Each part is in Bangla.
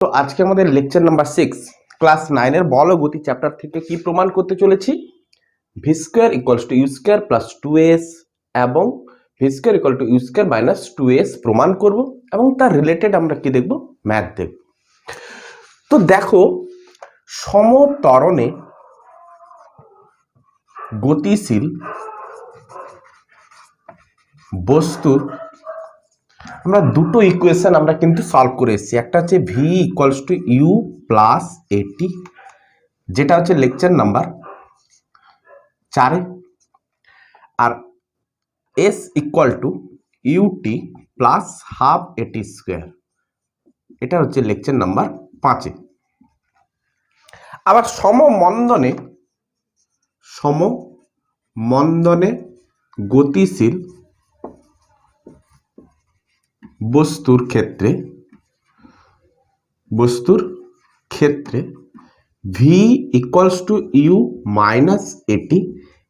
তো আজকে আমাদের লেকচার নাম্বার সিক্স ক্লাস নাইনের বল গতি চ্যাপ্টার থেকে কি প্রমাণ করতে চলেছি? V square equals to U square plus two S এবং V square equal to U square minus two S প্রমাণ করব এবং তার রিলেটেড আমরা কি দেখব? ম্যাথ দেখব। তো দেখো, সমতরণে গতিশীল বস্তুর আমরা দুটো ইকুয়েশন আমরা কিন্তু সলভ করে এসেছি। একটা হচ্ছে V equals to U plus at যেটা হচ্ছে লেকচার নাম্বার চারে। আর S equal to ut plus half at square এটা হচ্ছে লেকচার নাম্বার পাঁচে। আবার সমমন্দনে সমমন্দনে গতিশীল বস্তুর ক্ষেত্রে বস্তুর ক্ষেত্রে V equals to U minus at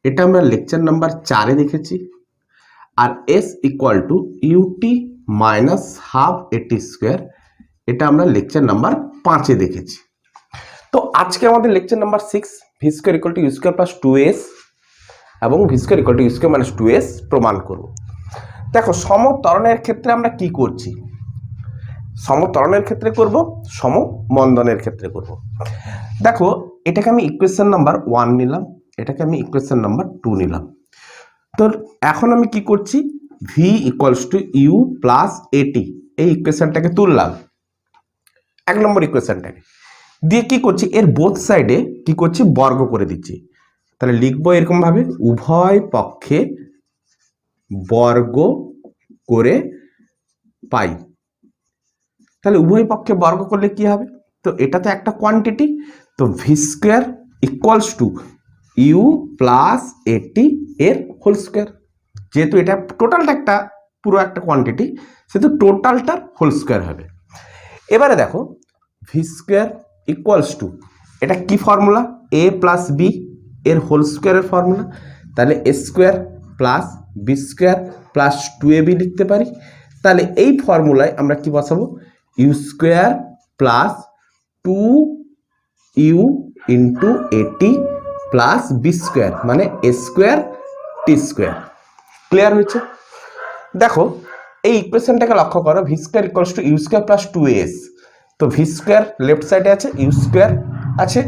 এটা আমরা লেকচার নাম্বার চারে দেখেছি, আর S equal to ut minus half at square এটা আমরা লেকচার নাম্বার পাঁচে দেখেছি। তো আজকে আমাদের lecture number six V square equal to U square plus two S এবং V square equal to U square minus two S প্রমাণ করব। দেখো, সমতরণের ক্ষেত্রে আমরা কি করছি? সমতরণের ক্ষেত্রে করব সমমন্দনের ক্ষেত্রে করব। দেখো, এটাকে আমি ইকুয়েশন নাম্বার ওয়ান নিলাম, এটাকে আমি ইকুয়েশন নাম্বার টু নিলাম। তো এখন আমি কি করছি? V equals to U plus at এই ইকুয়েশনটাকে তুললাম। এক নম্বর ইকুয়েশনটাকে দিয়ে কি করছি? এর বোথ সাইডে কি করছি? বর্গ করে দিচ্ছি। তাহলে লিখব এরকমভাবে, উভয় পক্ষে বর্গ করে পাই। তাহলে উভয় পক্ষে বর্গ করলে কি হবে? তো এটা তো একটা কোয়ান্টিটি তো V square equals to U plus at এর হোল স্কোয়ার যেহেতু এটা টোটালটা একটা, পুরো একটা কোয়ান্টিটি সেহেতু টোটালটার হোল স্কোয়ার হবে। এবারে দেখো ভি স্কোয়ার ইকুয়ালস টু এটা কি ফর্মুলা এ প্লাস বি এর হোল স্কোয়ারের ফর্মুলা তাহলে A square plus B square plus two A B লিখতে পারি। তাহলে এই ফর্মুলায় আমরা কি বসাবো? U square plus two U into at plus B square মানে A square T square clear হয়েছে? দেখো, এই ইকুয়েশনটাকে লক্ষ্য করো V square equals to U square plus two S তো ভি স্কোয়ার লেফট সাইডে আছে ইউ স্কোয়ার আছে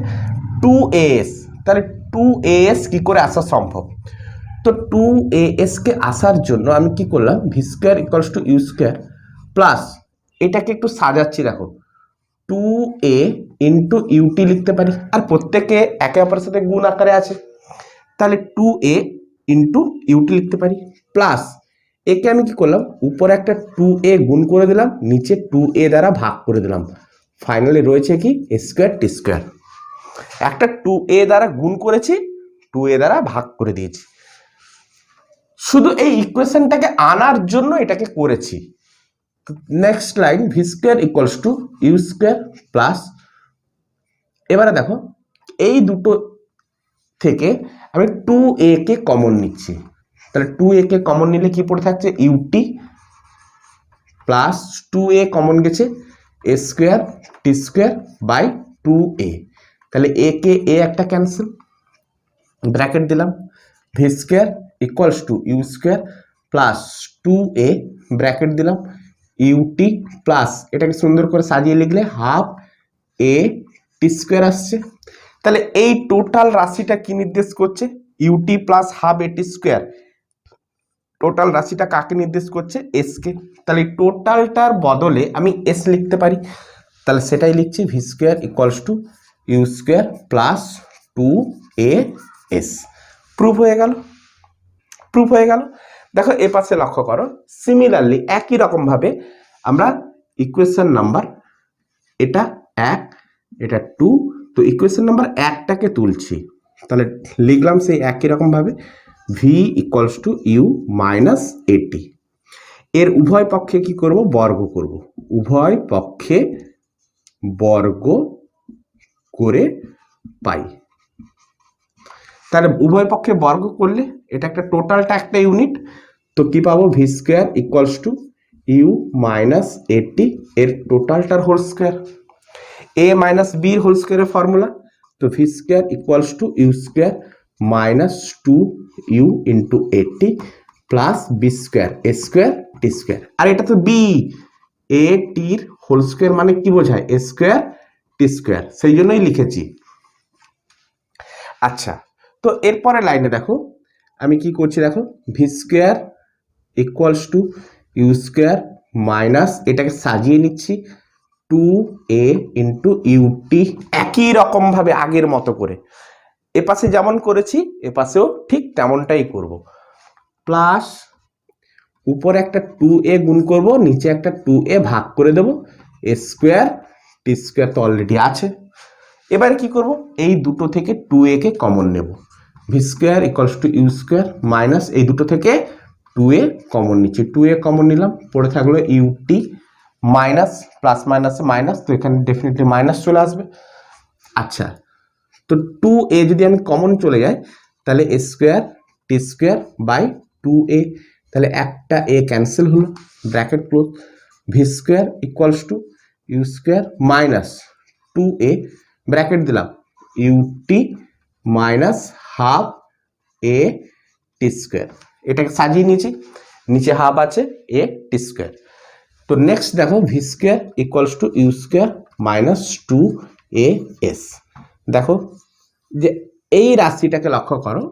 টু এস তাহলে টু এস কি করে আসা সম্ভব? তো টু এ এসকে আসার জন্য আমি কি করলাম? V square equals to U square plus এটাকে একটু সাজাচ্ছি, দেখো। টু এ ইন্টু ইউটি লিখতে পারি, আর প্রত্যেকে একে অপরের সাথে গুণ আকারে আছে। তাহলে টু এ ইন্টু ইউটি লিখতে পারি প্লাস একে আমি কি করলাম? উপরে একটা টু এ গুণ করে দিলাম, নিচে টু এ দ্বারা ভাগ করে দিলাম। ফাইনালি রয়েছে কি? স্কোয়ার টি স্কোয়ার একটা টু এ দ্বারা গুণ করেছি টু এ দ্বারা ভাগ করে দিয়েছি। শুধু এই ইকুয়েশনটাকে আনার জন্য এটাকে করেছি। Next line V square equals to U square plus এবারে দেখো, এই দুটো থেকে আমি টু এ কে কমন নিচ্ছি। তাহলে টু এ কে কমন নিলে কি পড়ে থাকছে? Ut plus two A common গেছে A square T square by two A তাহলে এ কে এ একটা ক্যান্সেল ব্র্যাকেট দিলাম V square equals to U square plus two A bracket দিলাম ইউটি প্লাস এটাকে সুন্দর করে সাজিয়ে লিখলে হাফ এ টি স্কোয়ার আসছে। তাহলে এই টোটাল রাশিটা কি নির্দেশ করছে? Ut plus half at square total রাশিটা কাকে নির্দেশ করছে? এসকে তাহলে টোটালটার বদলে আমি এস লিখতে পারি। তাহলে সেটাই লিখছি V square equals to U square plus two A S proof হয়ে গেল। প্রুফ হয়ে গেল। দেখো, এ পাশে লক্ষ্য করো সিমিলারলি একই রকমভাবে আমরা ইকুয়েশন নাম্বার এটা এক, এটা টু তো ইকুয়েশন নাম্বার একটাকে তুলছি। তাহলে লিখলাম সেই একই রকমভাবে V equals to U minus at এর উভয় পক্ষে কি করব? বর্গ করব। উভয় পক্ষে বর্গ করে পাই। তাহলে উভয় পক্ষে বর্গ করলে এটা একটা টোটালটা একটা ইউনিট তো কি পাবো? V square equals to U minus at এর টোটালটার whole square A minus B whole স্কোয়ারের ফর্মুলা তো V square equals to U square minus two U into at plus B square A square T square আর এটা তো বি এ টির হোল স্কোয়ার মানে কি বোঝায়? এ স্কোয়ার টি স্কোয়ার সেই জন্যই লিখেছি। আচ্ছা তো এরপরে লাইনে দেখো। আমি কি করছি দেখো? V square equals to U square minus এটাকে সাজিয়ে নিচ্ছি টু এ ইন্টু ইউটি একই রকমভাবে আগের মতো করে। এ পাশে যেমন করেছি এ পাশেও ঠিক তেমনটাই করব। প্লাস উপরে একটা টু এ গুণ করব, নিচে একটা টু এ ভাগ করে দেব। এ স্কোয়ার টি স্কোয়ার তো অলরেডি আছে। এবারে কি করব? এই দুটো থেকে টু এ কে কমন নেব। V square equals to U square minus এই দুটো থেকে টু এ কমন নিচ্ছি। টু এ কমন নিলাম, পড়ে থাকল ut minus plus minus minus তো এখানে ডেফিনেটলি মাইনাস চলে আসবে। আচ্ছা তো টু এ যদি আমি কমন চলে যাই, তাহলে a square t square by two a তাহলে একটা এ ক্যান্সেল হলো bracket close v square equals to u square minus two a bracket দিলাম u t minus half a t square. এটাকে সাজিয়ে নিয়েছি। নিচে হাফ আছে, এ টি স্কোয়ার। তো নেক্সট দেখো v square equals to u square minus two a s দেখো, যে এই রাশিটাকে লক্ষ্য করো।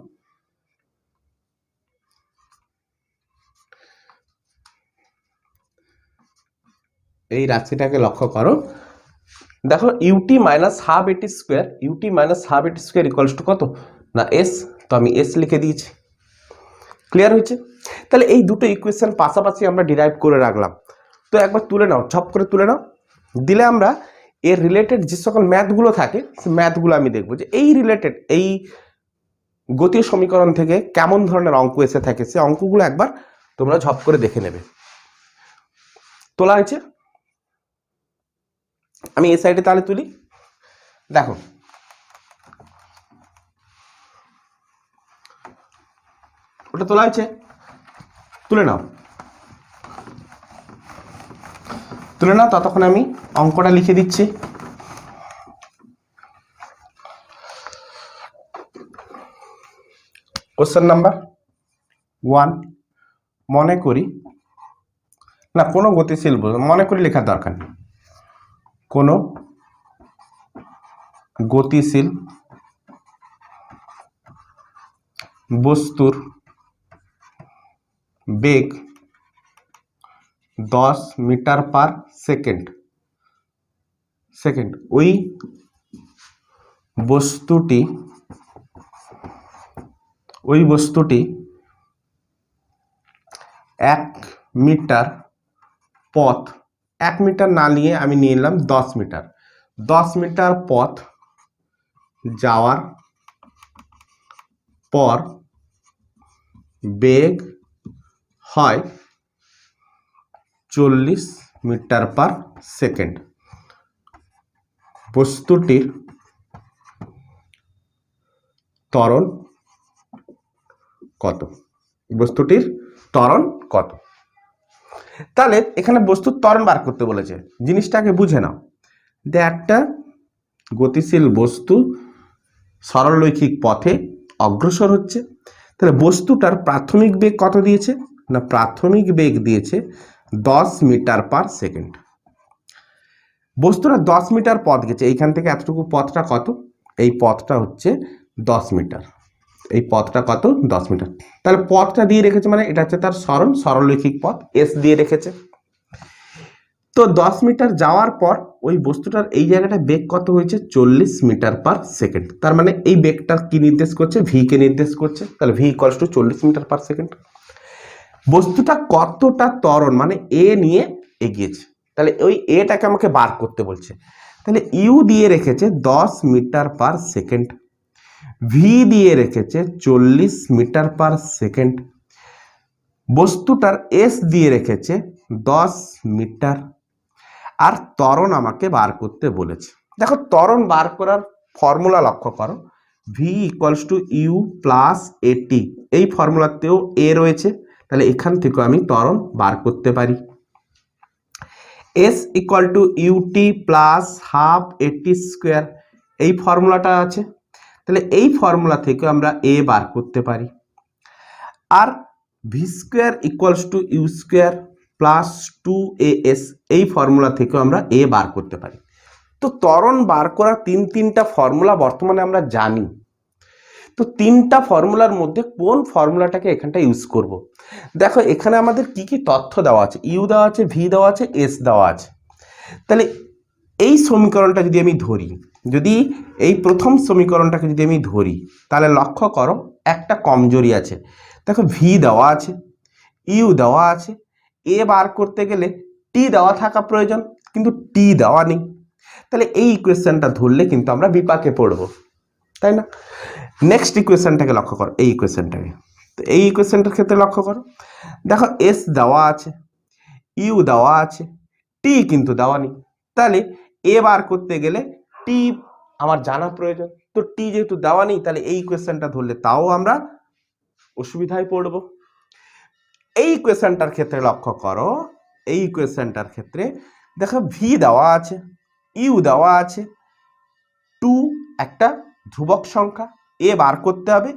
এই রাশিটাকে লক্ষ্য করো। দেখো u t minus half a t square u t minus half a t square equals to কত? না এস তো আমি এস লিখে দিয়েছি। ক্লিয়ার হয়েছে? তাহলে এই দুটো ইকুয়েশন পাশাপাশি আমরা ডিরাইভ করে রাখলাম। তো একবার তুলে নাও ঝপ করে তুলে নাও। দিলে আমরা এর রিলেটেড যে সকল ম্যাথগুলো থাকে সে ম্যাথগুলো আমি দেখব যে এই রিলেটেড এই গতীয় সমীকরণ থেকে কেমন ধরনের অঙ্ক এসে থাকে, সে অঙ্কগুলো একবার তোমরা ঝপ করে দেখে নেবে। তোলা হয়েছে? আমি এই সাইডে তাহলে তুলি। দেখো। ওটা তোলা হয়েছে। তুলে নাও। তুলে নাও, ততক্ষণ আমি অঙ্কটা লিখে দিচ্ছি। কোশ্চেন নাম্বার ওয়ান মনে করি না, কোনো গতিশীল মনে করি লেখার দরকার নেই। কোনো গতিশীল বস্তুর বেগ দশ মিটার পার সেকেন্ড। সেকেন্ড, ওই বস্তুটি ওই বস্তুটি এক মিটার পথ এক মিটার না নিয়ে আমি নিয়ে নিলাম দশ মিটার। দশ মিটার পথ যাওয়ার পর বেগ হয় চল্লিশ মিটার পার সেকেন্ড। বস্তুটির ত্বরণ কত? বস্তুটির ত্বরণ কত? তাহলে এখানে বস্তুর ত্বরণ বার করতে বলেছে। জিনিসটাকে বুঝে নাও। যে একটা গতিশীল বস্তু সরলরৈখিক পথে অগ্রসর হচ্ছে। তাহলে বস্তুটার প্রাথমিক বেগ কত দিয়েছে? না প্রাথমিক বেগ দিয়েছে দশ মিটার পার সেকেন্ড। বস্তুটা দশ মিটার পথ গেছে। এইখান থেকে এতটুকু পথটা কত? এই পথটা হচ্ছে দশ মিটার। এই পথটা কত? দশ মিটার। তাহলে পথটা দিয়ে রেখেছে মানে এটা হচ্ছে তার সরল সরলরৈখিক পথ। এস দিয়ে রেখেছে। তো দশ মিটার যাওয়ার পর ওই বস্তুটার এই জায়গাটা বেগ কত হয়েছে? চল্লিশ মিটার পার সেকেন্ড। তার মানে এই বেগটা কি নির্দেশ করছে? ভি কে নির্দেশ করছে। তাহলে ভি ইকলস টু চল্লিশ মিটার পার সেকেন্ড। বস্তুটা কতটা ত্বরণ মানে এ নিয়ে এগিয়েছে। তাহলে ওই এটাকে আমাকে বার করতে বলছে। তাহলে ইউ দিয়ে রেখেছে দশ মিটার পার সেকেন্ড। ভি দিয়ে রেখেছে চল্লিশ মিটার পার সেকেন্ড। বস্তুটার এস দিয়ে রেখেছে দশ মিটার। আর ত্বরণ আমাকে বার করতে বলেছে। দেখো, ত্বরণ বার করার ফর্মুলা লক্ষ্য করো। V equals to u plus a t এই ফর্মুলাতেও এ রয়েছে। তাহলে এখান থেকেও আমি ত্বরণ বার করতে পারি। S equal to u t plus half a t square এই ফর্মুলাটা আছে। তাহলে এই ফর্মুলা থেকে আমরা এ বার করতে পারি। আর v square equals to u square plus two a s এই ফর্মুলা থেকে আমরা এ বার করতে পারি। তো ত্বরণ বার করার তিন তিনটা ফর্মুলা বর্তমানে আমরা জানি। তো তিনটা ফর্মুলার মধ্যে কোন ফর্মুলাটাকে এখানটা ইউজ করব। দেখো, এখানে আমাদের কি কি তথ্য দেওয়া আছে? ইউ দেওয়া আছে ভি দেওয়া আছে এস দেওয়া আছে। তাহলে এই সমীকরণটা যদি আমি ধরি, যদি এই প্রথম সমীকরণটাকে যদি আমি ধরি, তাহলে লক্ষ্য করো একটা কমজোরি আছে। দেখো ভি দেওয়া আছে ইউ দেওয়া আছে এ বার করতে গেলে টি দেওয়া থাকা প্রয়োজন, কিন্তু টি দেওয়া নেই। তাহলে এই ইকুয়েশনটা ধরলে কিন্তু আমরা বিপাকে পড়ব, তাই না? নেক্সট ইকুয়েশনটাকে লক্ষ্য করো, এই ইকুয়েশনটাকে। তো এই ইকুয়েশনটার ক্ষেত্রে লক্ষ্য করো, দেখো এস দেওয়া আছে ইউ দেওয়া আছে টি কিন্তু দেওয়া নেই। তাহলে এ বার করতে গেলে টি আমার জানা প্রয়োজন। তো টি যেহেতু দেওয়া নেই, তাহলে এই কোয়েশ্চেনটা ধরলে তাও আমরা অসুবিধায় পড়ব। এই কোয়েশ্চেনটার ক্ষেত্রে লক্ষ্য করো, এই কোয়েশ্চেনটার ক্ষেত্রে দেখো ভি দেওয়া আছে ইউ দেওয়া আছে। টু একটা ধ্রুবক সংখ্যা এ বার করতে হবে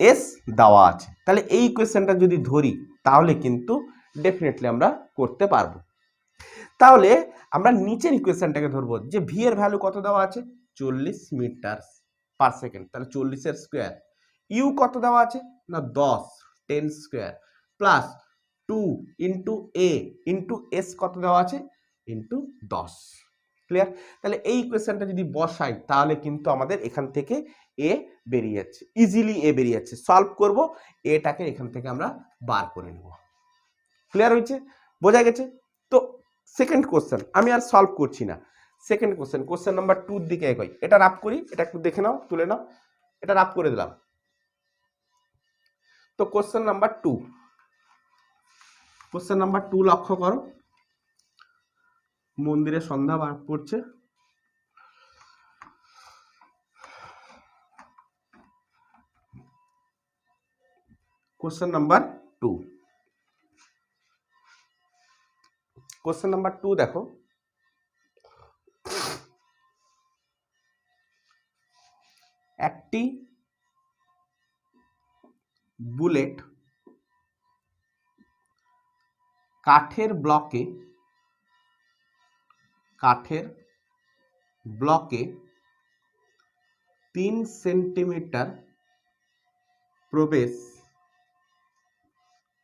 এস দেওয়া আছে। তাহলে এই কোয়েশ্চেনটা যদি ধরি, তাহলে কিন্তু ডেফিনেটলি আমরা করতে পারব। তাহলে আমরা নিচের ইকুয়েশনটাকে ধরবো, যে ভি এর ভ্যালু কত দেওয়া আছে? চল্লিশ মিটার পার সেকেন্ড তাহলে চল্লিশের স্কোয়ার ইউ কত দেওয়া আছে? না, দশ ten square plus two into a into s কত দেওয়া আছে? ইন্টু দশ। ক্লিয়ার তাহলে এই কোয়েশ্চেনটা যদি বসাই, তাহলে কিন্তু আমাদের এখান থেকে এ বেরিয়ে যাচ্ছে ইজিলি এ বেরিয়ে যাচ্ছে। সলভ করব এটাকে এখান থেকে আমরা বার করে নেব। ক্লিয়ার হয়েছে? বোঝা গেছে? তো সেকেন্ড কোশ্চেন আমি আর সলভ করছি না। সেকেন্ড কোশ্চেন কোশ্চেন নাম্বার টুর দিকে এগোই। এটা রাপ করি, এটা একটু দেখে নাও, তুলে নাও। এটা রাপ করে দিলাম। তো question number two question number two লক্ষ্য করো। মন্দিরে সন্ধ্যা বার পড়ছে। Question number two question number two দেখো। একটি বুলেট কাঠের ব্লকে কাঠের ব্লকে তিন সেন্টিমিটার প্রবেশ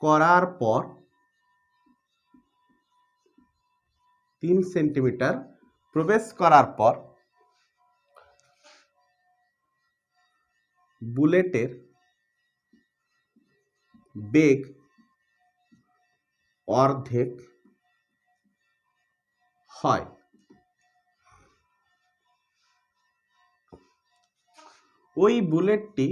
করার পর তিন সেন্টিমিটার প্রবেশ করার পর বুলেটের বেগ অর্ধেক হয়। ওই বুলেটটি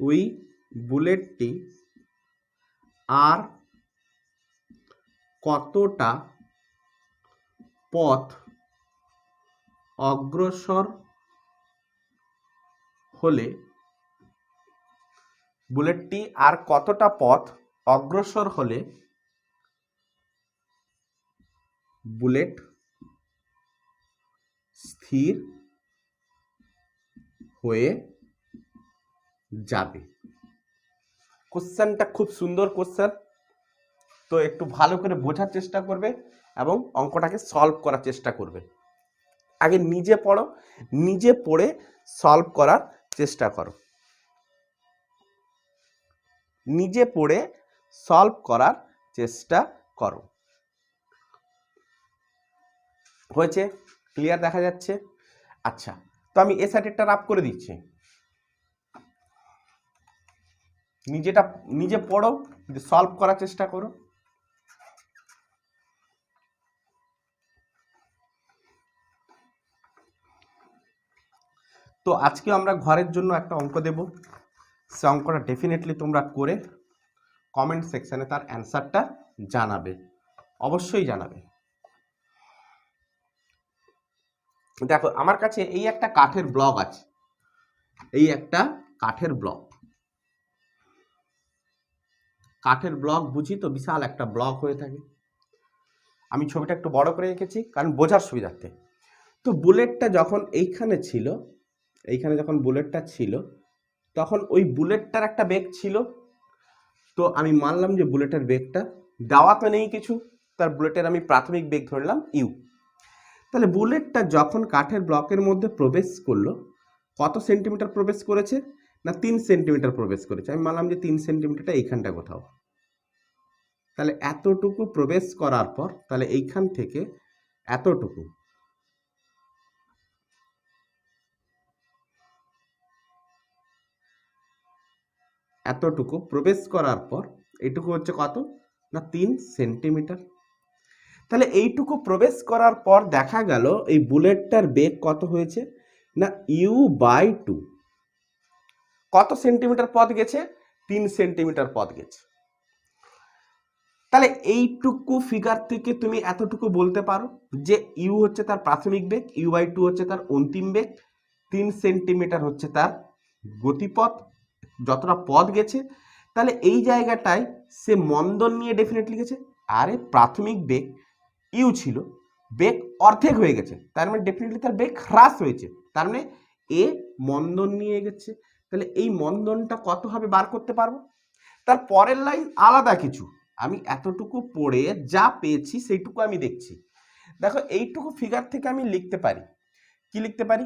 ওই বুলেটটি আর কতটা পথ অগ্রসর হলে বুলেটটি আর কতটা পথ অগ্রসর হলে বুলেট স্থির হয়ে যাবে? কোশ্চেনটা খুব সুন্দর কোশ্চেন তো একটু ভালো করে বোঝার চেষ্টা করবে এবং অঙ্কটাকে সলভ করার চেষ্টা করবে। আগে নিজে পড়ো, নিজে পড়ে সলভ করার চেষ্টা করো। নিজে পড়ে সলভ করার চেষ্টা করো। হয়েছে? ক্লিয়ার দেখা যাচ্ছে? আচ্ছা তো আমি এ সাইডেরটা রাপ করে দিচ্ছি। নিজেটা, নিজে পড়ো সলভ করার চেষ্টা করো। তো আজকে আমরা ঘরের জন্য একটা অঙ্ক দেব। সে অঙ্কটা ডেফিনেটলি তোমরা করে কমেন্ট সেকশানে তার অ্যান্সারটা জানাবে। অবশ্যই জানাবে। দেখো, আমার কাছে এই একটা কাঠের ব্লক আছে। এই একটা কাঠের ব্লক কাঠের ব্লক বুঝি তো বিশাল একটা ব্লক হয়ে থাকে। আমি ছবিটা একটু বড় করে রেখেছি, কারণ বোঝার সুবিধার্থে। তো বুলেটটা যখন এইখানে ছিল এইখানে যখন বুলেটটা ছিল, তখন ওই বুলেটটার একটা বেগ ছিল। তো আমি মানলাম যে বুলেটের বেগটা দেওয়া তো নেই কিছু, তার বুলেটের আমি প্রাথমিক বেগ ধরলাম ইউ তাহলে বুলেটটা যখন কাঠের ব্লকের মধ্যে প্রবেশ করল, কত সেন্টিমিটার প্রবেশ করেছে? না, তিন সেন্টিমিটার প্রবেশ করেছে। আমি মানলাম যে তিন সেন্টিমিটারটা এইখানটা কোথাও। তাহলে এতটুকু প্রবেশ করার পর, তাহলে এইখান থেকে এতটুকু এতটুকু প্রবেশ করার পর এইটুকু হচ্ছে কত? না, তিন সেন্টিমিটার। তাহলে এইটুকু প্রবেশ করার পর দেখা গেল এই বুলেটটার বেগ কত হয়েছে? না, ইউ বাই টু। কত সেন্টিমিটার পথ গেছে? তিন সেন্টিমিটার পথ গেছে। তাহলে এইটুকু ফিগার থেকে তুমি এতটুকু বলতে পারো যে ইউ হচ্ছে তার প্রাথমিক বেগ, ইউ বাই টু হচ্ছে তার অন্তিম বেগ, তিন সেন্টিমিটার হচ্ছে তার গতিপথ যতটা পথ গেছে, তাহলে এই জায়গাটায় সে মন্দন নিয়ে ডেফিনেটলি গেছে আরে প্রাথমিক বেগ ইউ ছিল, বেগ অর্ধেক হয়ে গেছে, তার মানে ডেফিনেটলি তার বেগ হ্রাস হয়েছে, তার মানে এ মন্দন নিয়ে গেছে। তাহলে এই মন্দনটা কত বার করতে পারব? তার পরের লাইন আলাদা কিছু, আমি এতটুকু পড়ে যা পেয়েছি সেইটুকু আমি দেখছি। দেখো এইটুকু ফিগার থেকে আমি লিখতে পারি। কি লিখতে পারি?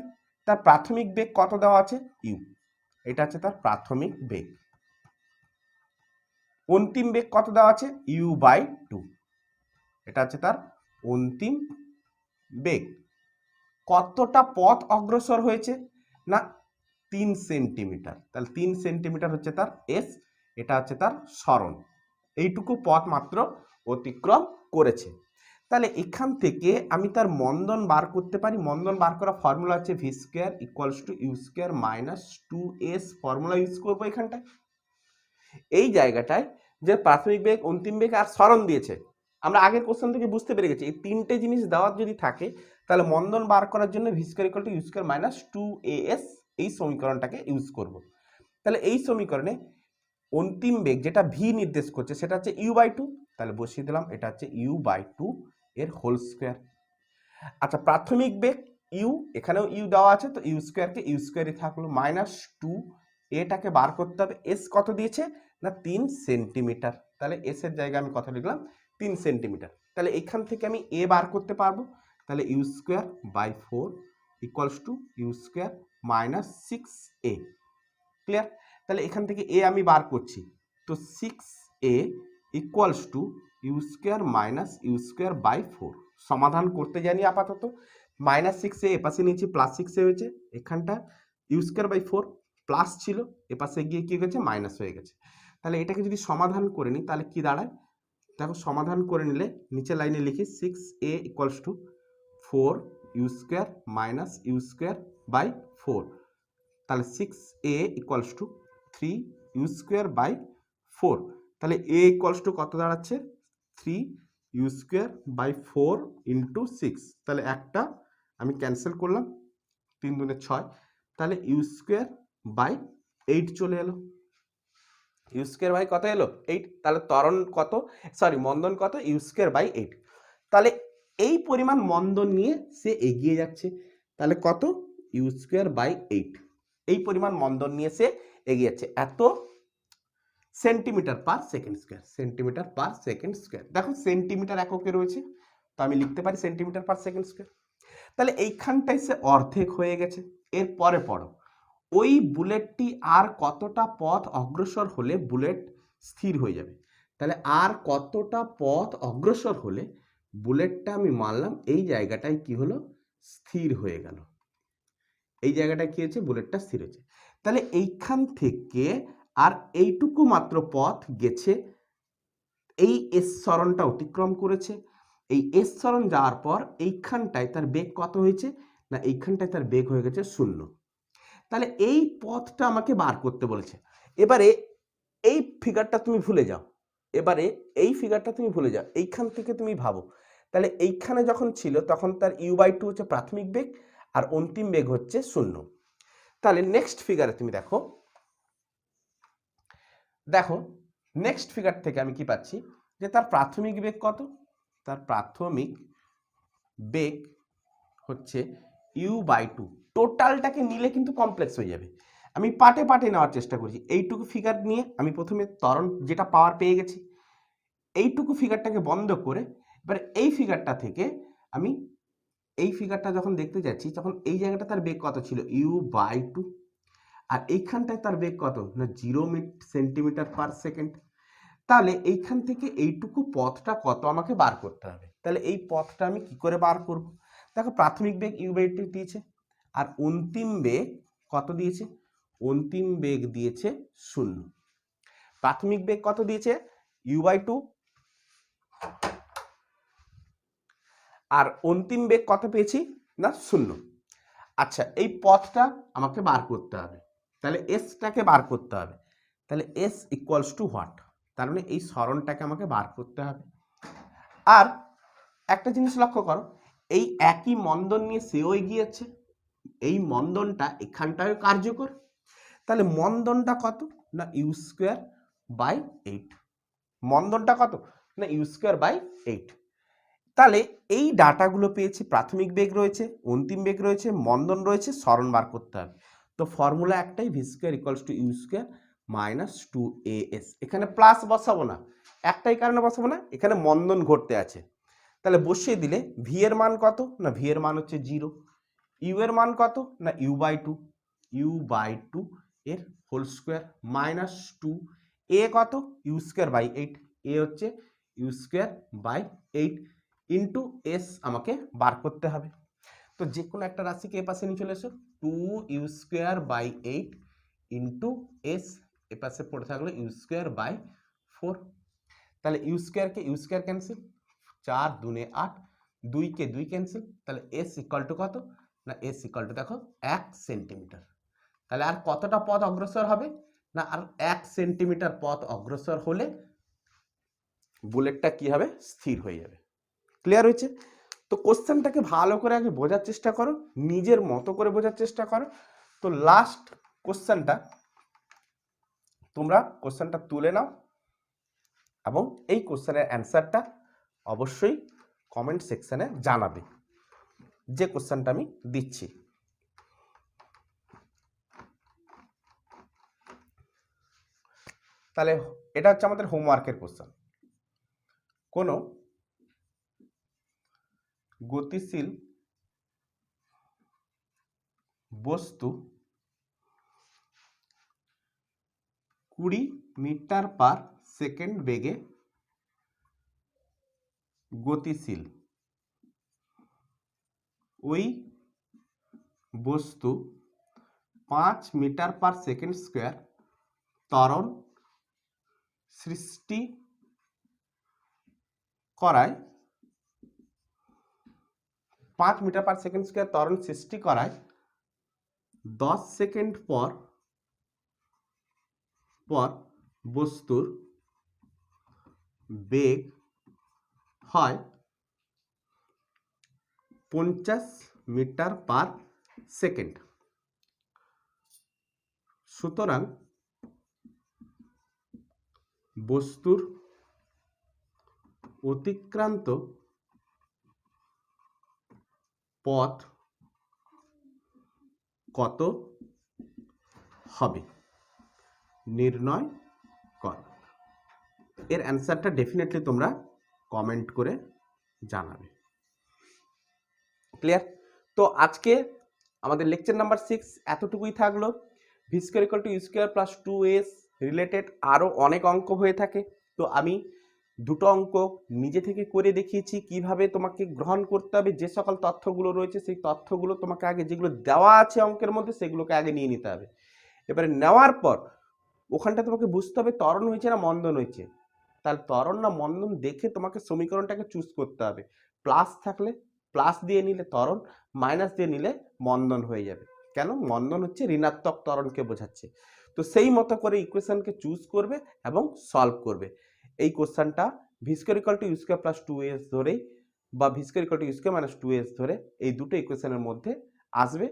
তার প্রাথমিক বেগ কত দেওয়া আছে? ইউ। এটা হচ্ছে তার প্রাথমিক বেগ। অন্তিম বেগ কত দেওয়া আছে? ইউ বাই টু এটা হচ্ছে তার অন্তিম বেগ। কতটা পথ অগ্রসর হয়েছে? না, তিন সেন্টিমিটার। তাহলে তিন সেন্টিমিটার হচ্ছে তার এস এটা হচ্ছে তার স্মরণ। এইটুকু পথ মাত্র অতিক্রম করেছে। তাহলে এখান থেকে আমি তার মন্দন বার করতে পারি। মন্দন বার করা ফর্মুলা হচ্ছে v square equals to u square minus two s formula use করব এখানটায়। এই জায়গাটায় যে প্রাথমিক বেগ, অন্তিম বেগ আর স্মরণ দিয়েছে। আমরা আগের কোশ্চেন থেকে বুঝতে পেরে গেছি। এই তিনটে জিনিস দেওয়ার যদি থাকে, তাহলে মন্দন বার করার জন্য v square equal to u square minus two s এই সমীকরণটাকে ইউজ করব। তাহলে এই সমীকরণে অন্তিম বেগ যেটা ভি নির্দেশ করছে, সেটা হচ্ছে ইউ বাই টু তাহলে বসিয়ে দিলাম, এটা হচ্ছে ইউ বাই টু এর হোল স্কোয়ার আচ্ছা প্রাথমিক বেগ ইউ এখানেও ইউ দেওয়া আছে, তো ইউ স্কোয়ারকে ইউ স্কোয়ারই থাকল। মাইনাস টু এটাকে বার করতে হবে। এস কত দিয়েছে? না, তিন সেন্টিমিটার তাহলে এস এর জায়গায় আমি কত লিখলাম, তিন সেন্টিমিটার তাহলে এখান থেকে আমি এ বার করতে পারব। তাহলে u square by four equals to u square minus six a clear তাহলে এখান থেকে এ আমি বার করছি। তো six a equals to u square minus u square by four সমাধান করতে জানি আপাতত। মাইনাস সিক্স এ এপাশে নিয়েছি প্লাস সিক্স হয়েছে। এখানটা u square by four plus ছিল। এপাশে গিয়ে কী হয়েছে? মাইনাস হয়ে গেছে। তাহলে এটাকে যদি সমাধান করে নিই, তাহলে কি দাঁড়ায়? দেখো, সমাধান করে নিলে নিচে লাইনে লিখি six a equals to four u square minus u square by four তাহলে six a equals to three u square by four তাহলে এ ইকুয়ালস টু কত দাঁড়াচ্ছে? Three u square by four into six তাহলে একটা, আমি ক্যান্সেল করলাম, তিন দুনে ছয়। তাহলে ইউ স্কোয়ার বাই এইট চলে এলো। ইউ স্কোয়ার বাই কত এলো? এইট তাহলে ত্বরণ কত? সরি মন্দন কত? ইউ স্কোয়ার বাই এইট তাহলে এই পরিমাণ মন্দন নিয়ে সে এগিয়ে যাচ্ছে। তাহলে কত? ইউ স্কোয়ার বাই এইট এই পরিমাণ মন্দন নিয়ে সে এগিয়ে যাচ্ছে। এত centimetre per second square, centimetre per second square. দেখো সেন্টিমিটার এককে রয়েছে, তো আমি লিখতে পারি সেন্টিমিটার পার সেকেন্ড স্কোয়ার। তাহলে এইখানটায় সে অর্ধেক হয়ে গেছে, এর পরে পড়ো। ওই বুলেটটি আর কতটা পথ অগ্রসর হলে বুলেট স্থির হয়ে যাবে? তাহলে আর কতটা পথ অগ্রসর হলে বুলেটটা আমি মানলাম এই জায়গাটায় কি হলো? স্থির হয়ে গেল। এই জায়গাটায় কি হয়েছে? বুলেটটা স্থির হয়েছে। তাহলে এইখান থেকে আর এইটুকু মাত্র পথ গেছে। এই এস সরণটা অতিক্রম করেছে। এই এস সরণ যাওয়ার পর এইখানটায় তার বেগ কত হয়েছে? না, এইখানটায় তার বেগ হয়ে গেছে শূন্য। তাহলে এই পথটা আমাকে বার করতে বলেছে। এবারে এই ফিগারটা তুমি ভুলে যাও। এবারে এই ফিগারটা তুমি ভুলে যাও। এইখান থেকে তুমি ভাবো। তাহলে এইখানে যখন ছিল, তখন তার ইউ বাই টু হচ্ছে প্রাথমিক বেগ আর অন্তিম বেগ হচ্ছে শূন্য। তাহলে নেক্সট ফিগারে তুমি দেখো। দেখো নেক্সট ফিগার থেকে আমি কি পাচ্ছি? যে তার প্রাথমিক বেগ কত? তার প্রাথমিক বেগ হচ্ছে ইউ বাই টু টোটালটাকে নিলে কিন্তু কমপ্লেক্স হয়ে যাবে। আমি পাটে পাটে নেওয়ার চেষ্টা করছি। এইটুকু ফিগার নিয়ে আমি প্রথমে ত্বরণ যেটা পাওয়ার পেয়ে গেছি। এইটুকু ফিগারটাকে বন্ধ করে এবার এই ফিগারটা থেকে আমি এই ফিগারটা যখন দেখতে যাচ্ছি, তখন এই জায়গাটা তার বেগ কত ছিল? ইউ বাই টু আর এইখানটায় তার বেগ কত? না জিরো মিট সেন্টিমিটার পার সেকেন্ড তাহলে এইখান থেকে এইটুকু পথটা কত আমাকে বার করতে হবে? তাহলে এই পথটা আমি কি করে বার করব? দেখো প্রাথমিক বেগ ইউ বাই টু দিয়েছে, আর অন্তিম বেগ কত দিয়েছে? অন্তিম বেগ দিয়েছে শূন্য। প্রাথমিক বেগ কত দিয়েছে? ইউ বাই টু আর অন্তিম বেগ কত পেয়েছি? না, শূন্য। আচ্ছা এই পথটা আমাকে বার করতে হবে। তাহলে এসটাকে বার করতে হবে। তাহলে এস ইকুয়ালস টু হোয়াট তার মানে এই সরণটাকে আমাকে বার করতে হবে। আর একটা জিনিস লক্ষ্য করো, এই একই মন্দন নিয়ে সেও এগিয়েছে এই মন্দনটা এখানটায় কার্যকর। তাহলে মন্দনটা কত? না ইউ স্কোয়ার বাই এইট মন্দনটা কত? না ইউ স্কোয়ার বাই এইট তাহলে এই ডাটাগুলো পেয়েছি, প্রাথমিক বেগ রয়েছে, অন্তিম বেগ রয়েছে, মন্দন রয়েছে স্মরণ বার করতে হবে। তো ফর্মুলা একটাই v square equals to u square minus two a s এখানে প্লাস বসাবো না। একটাই কারণে বসাবো না, এখানে মন্দন ঘটতে আছে। তাহলে বসিয়ে দিলে ভি এর মান কত না ভি এর মান হচ্ছে জিরো ইউ এর মান কত না u by two u by two এর whole square minus two a কত? U square by eight a হচ্ছে u square by eight into s আমাকে বার করতে হবে। তো যে কোনো একটা রাশিকে এ পাশে নিয়ে চলে এসো। Two u square by eight into s এ পাশে পড়ে থাকল ইউ স্কোয়ার বাই ফোর তাহলে ইউ স্কোয়ারকে ইউ স্কোয়ার ক্যান্সেল চার দুনে আট, দুইকে দুই ক্যান্সেল তাহলে এস ইকাল টু কত? না এস ইকাল টু দেখো, এক সেন্টিমিটার তাহলে আর কতটা পথ অগ্রসর হবে? না, আর এক সেন্টিমিটার পথ অগ্রসর হলে বুলেটটা কি হবে? স্থির হয়ে যাবে। ক্লিয়ার হয়েছে? তো কোশ্চেনটাকে ভালো করে আগে বোঝার চেষ্টা করো, নিজের মতো করে বোঝার চেষ্টা করো। তো লাস্ট কোশ্চেনটা, তোমরা কোশ্চেনটা তুলে নাও এবং এই কোশ্চেনের অ্যান্সারটা অবশ্যই কমেন্ট সেকশানে জানাবে। যে কোশ্চেনটা আমি দিচ্ছি। তাহলে এটা হচ্ছে আমাদের হোমওয়ার্কের কোশ্চেন। কোনো গতিশীল বস্তু কুড়ি মিটার পার সেকেন্ড বেগে গতিশীল। ওই বস্তু পাঁচ মিটার পার সেকেন্ড স্কোয়ার ত্বরণ সৃষ্টি করায় পাঁচ মিটার পার সেকেন্ড স্কোয়ার ত্বরণ সৃষ্টি করায়, দশ সেকেন্ড পর পর বস্তুর বেগ হয় পঞ্চাশ মিটার পার সেকেন্ড সুতরাং বস্তুর অতিক্রান্ত পথ কত হবে? নির্ণয় কর। এর অ্যান্সারটা ডেফিনেটলি তোমরা কমেন্ট করে জানাবে। ক্লিয়ার তো আজকে আমাদের লেকচার নাম্বার সিক্স এতটুকুই থাকল। V square equal to u square plus two s related আরও অনেক অঙ্ক হয়ে থাকে। তো আমি দুটো অঙ্ক নিজে থেকে করে দেখিয়েছি, কীভাবে তোমাকে গ্রহণ করতে হবে, যে সকল তথ্যগুলো রয়েছে সেই তথ্যগুলো তোমাকে আগে যেগুলো দেওয়া আছে অঙ্কের মধ্যে সেগুলোকে আগে নিয়ে নিতে হবে। এবারে নেওয়ার পর ওখানটা তোমাকে বুঝতে হবে তরণ হয়েছে না মন্দন হয়েছে। তাহলে তরণ না মন্দন দেখে তোমাকে সমীকরণটাকে চুজ করতে হবে। প্লাস থাকলে প্লাস দিয়ে নিলে তরণ মাইনাস দিয়ে নিলে মন্দন হয়ে যাবে। কেন? মন্দন হচ্ছে ঋণাত্মক তরণকে বোঝাচ্ছে। তো সেই মতো করে ইকুয়েশনকে চুজ করবে এবং সলভ করবে। এই কোশ্চানটা ভিস্কোরিকাল টু ইউসকে প্লাস টু এস ধরেই বা ভিস্কোরিকাল টু ইউসকে মাইনাস টু এস ধরে এই দুটো ইকুয়েশনের মধ্যে আসবে।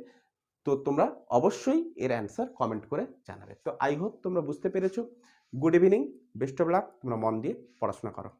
তো তোমরা অবশ্যই এর অ্যান্সার কমেন্ট করে জানাবে। তো আই হোপ তোমরা বুঝতে পেরেছ। Good evening best of luck তোমরা মন দিয়ে পড়াশোনা করো।